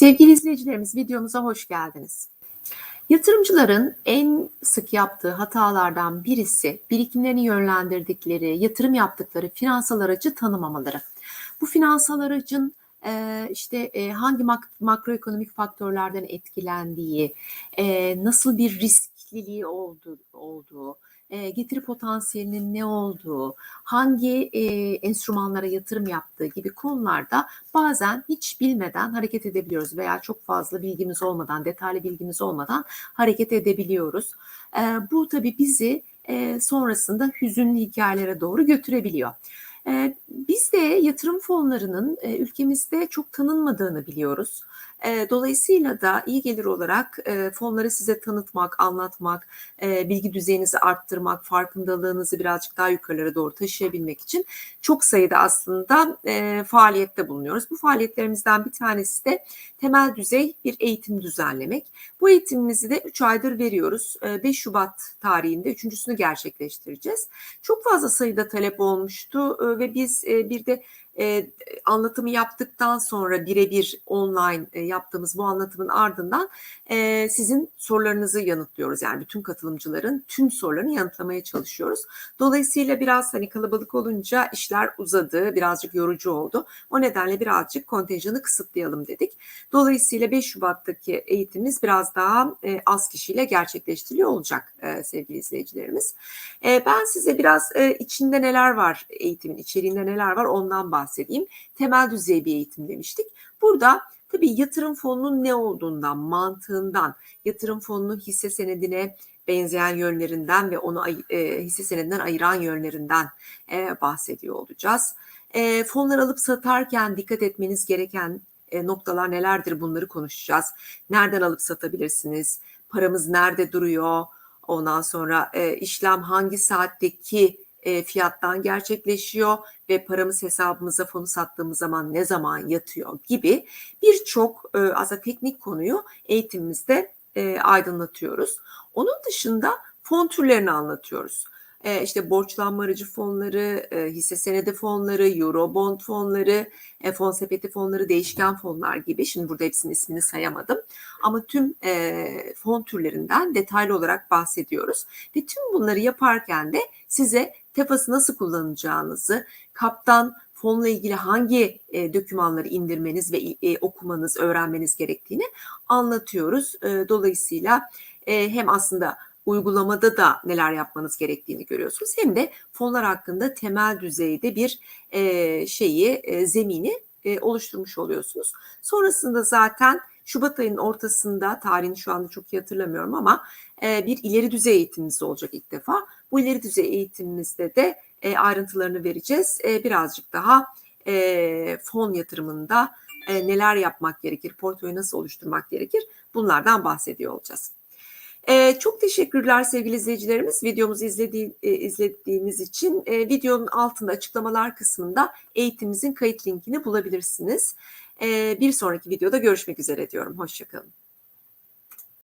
Sevgili izleyicilerimiz videomuza hoş geldiniz. Yatırımcıların en sık yaptığı hatalardan birisi birikimlerini yönlendirdikleri, yatırım yaptıkları finansal aracı tanımamaları. Bu finansal aracın e, işte e, hangi mak- makroekonomik faktörlerden etkilendiği, e, nasıl bir riskliliği olduğu e, getiri potansiyelinin ne olduğu, hangi e, enstrümanlara yatırım yaptığı gibi konularda bazen hiç bilmeden hareket edebiliyoruz veya çok fazla bilgimiz olmadan, detaylı bilgimiz olmadan hareket edebiliyoruz. E, bu tabii bizi e, sonrasında hüzünlü hikayelere doğru götürebiliyor. Biz de yatırım fonlarının ülkemizde çok tanınmadığını biliyoruz. Dolayısıyla da iyi gelir olarak e, fonları size tanıtmak, anlatmak, bilgi düzeyinizi arttırmak, farkındalığınızı birazcık daha yukarılara doğru taşıyabilmek için çok sayıda aslında faaliyette bulunuyoruz. Bu faaliyetlerimizden bir tanesi de temel düzey bir eğitim düzenlemek. Bu eğitimimizi de 3 aydır veriyoruz. E, 5 Şubat tarihinde üçüncüsünü gerçekleştireceğiz. Çok fazla sayıda talep olmuştu ve biz bir de e, anlatımı yaptıktan sonra birebir online e, yaptığımız bu anlatımın ardından e, sizin sorularınızı yanıtlıyoruz. Yani bütün katılımcıların tüm sorularını yanıtlamaya çalışıyoruz. Dolayısıyla biraz hani kalabalık olunca işler uzadı, birazcık yorucu oldu. O nedenle birazcık kontenjanı kısıtlayalım dedik. Dolayısıyla 5 Şubat'taki eğitimimiz biraz daha e, az kişiyle gerçekleştiriliyor olacak e, sevgili izleyicilerimiz. E, ben size biraz e, içinde neler var, eğitimin içeriğinde neler var ondan bahsedeyim. Temel düzey bir eğitim demiştik. Burada tabii yatırım fonunun ne olduğundan, mantığından, yatırım fonunun hisse senedine benzeyen yönlerinden ve onu e, hisse senedinden ayıran yönlerinden e, bahsediyor olacağız. E, fonlar alıp satarken dikkat etmeniz gereken e, noktalar nelerdir bunları konuşacağız. Nereden alıp satabilirsiniz? Paramız nerede duruyor? Ondan sonra e, işlem hangi saatteki e, fiyattan gerçekleşiyor ve paramız hesabımıza fonu sattığımız zaman ne zaman yatıyor gibi birçok e, aslında teknik konuyu eğitimimizde e, aydınlatıyoruz. Onun dışında fon türlerini anlatıyoruz. E, işte borçlanma aracı fonları, e, hisse senedi fonları, eurobond fonları, e, fon sepeti fonları, değişken fonlar gibi. Şimdi burada hepsinin ismini sayamadım. Ama tüm e, fon türlerinden detaylı olarak bahsediyoruz. Ve tüm bunları yaparken de size TEFAS'ı nasıl kullanacağınızı, kaptan fonla ilgili hangi e, dokümanları indirmeniz ve e, okumanız, öğrenmeniz gerektiğini anlatıyoruz. E, dolayısıyla e, hem aslında uygulamada da neler yapmanız gerektiğini görüyorsunuz. Hem de fonlar hakkında temel düzeyde bir e, şeyi, e, zemini e, oluşturmuş oluyorsunuz. Sonrasında zaten Şubat ayının ortasında, tarihini şu anda çok iyi hatırlamıyorum ama e, bir ileri düzey eğitimimiz olacak ilk defa. Bu ileri düzey eğitimimizde de e, ayrıntılarını vereceğiz. E, birazcık daha e, fon yatırımında e, neler yapmak gerekir, portföyü nasıl oluşturmak gerekir bunlardan bahsediyor olacağız. Ee, çok teşekkürler sevgili izleyicilerimiz. Videomuzu izlediği, e, izlediğiniz için e, videonun altında açıklamalar kısmında eğitimimizin kayıt linkini bulabilirsiniz. E, bir sonraki videoda görüşmek üzere diyorum. Hoşçakalın.